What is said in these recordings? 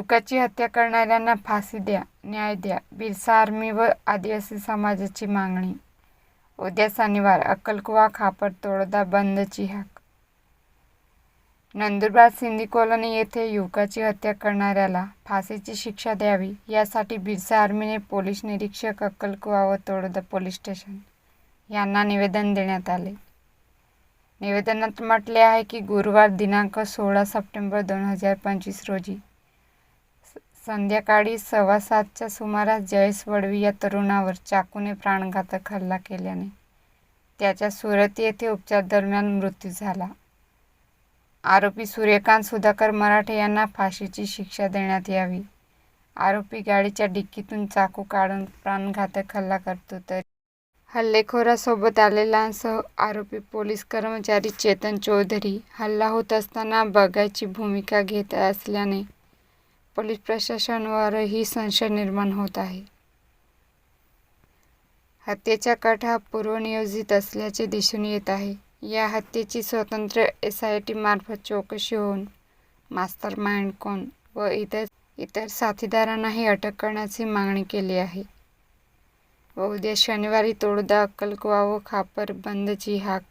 युवकाची हत्या करणाऱ्यांना फाशी द्या न्याय द्या बिरसा आर्मी व आदिवासी समाजाची मागणी. उद्या शनिवार अक्कलकुवा खापर तोडदा बंदची हाक. नंदुरबार सिंधी कॉलनी येथे युवकाची हत्या करणाऱ्याला फाशीची शिक्षा द्यावी यासाठी बिरसा आर्मीने पोलीस निरीक्षक अक्कलकुवा व तोडदा पोलीस स्टेशन यांना निवेदन देण्यात आले. निवेदनात म्हटले आहे की गुरुवार दिनांक सोळा सप्टेंबर दोन हजार पंचवीस रोजी संध्याकाळी सव्वा सातच्या सुमारास जयेश वडवी या तरुणावर चाकूने प्राणघातक हल्ला केल्याने त्याच्या सुरत येथे उपचारादरम्यान मृत्यू झाला. आरोपी सूर्यकांत सुधाकर मराठे यांना फाशीची शिक्षा देण्यात यावी. आरोपी गाडीच्या डिक्कीतून चाकू काढून प्राणघातक हल्ला करतो तर हल्लेखोरासोबत आलेल्यांसह आरोपी पोलीस कर्मचारी चेतन चौधरी हल्ला होत असताना बघायची भूमिका घेत असल्याने पोलीस प्रशासनावरही संशय निर्माण होत आहे. हत्येचा कट हा पूर्वनियोजित असल्याचे दिसून येत आहे. या हत्येची स्वतंत्र एस आय टी मार्फत चौकशी होऊन मास्टर माइंड कोण व इतर इतर साथीदारांनाही अटक करण्याची मागणी केली आहे. व उद्या शनिवारी तोडदा अक्कलकुवा व खापर बंदची हाक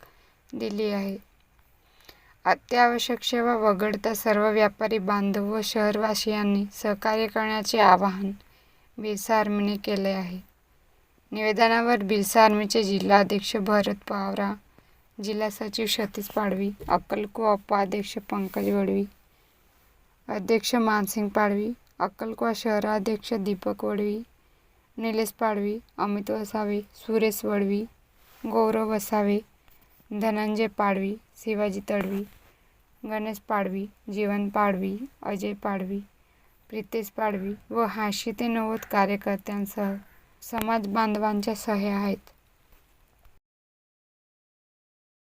दिली आहे. अत्यावश्यक सेवा वगळता सर्व व्यापारी बांधव व शहरवासियांनी सहकार्य करण्याचे आवाहन बिरसा आर्मीने केले आहे. निवेदनावर बिरसा आर्मीचे जिल्हाध्यक्ष भरत पावरा जिल्हा सचिव सतीश पाडवी अक्कलकुवा उपाध्यक्ष पंकज वडवी अध्यक्ष मानसिंग पाडवी अक्कलकुवा शहराध्यक्ष दीपक वडवी निलेश पाडवी अमित वसावे सुरेश वडवी गौरव वसावे धनंजय पाडवी शिवाजी तडवी गणेश पाडवी जीवन पाडवी अजय पाडवी प्रितेश पाडवी व हाशी ते नव्वद कार्यकर्त्यांसह समाज बांधवांच्या सह्या आहेत.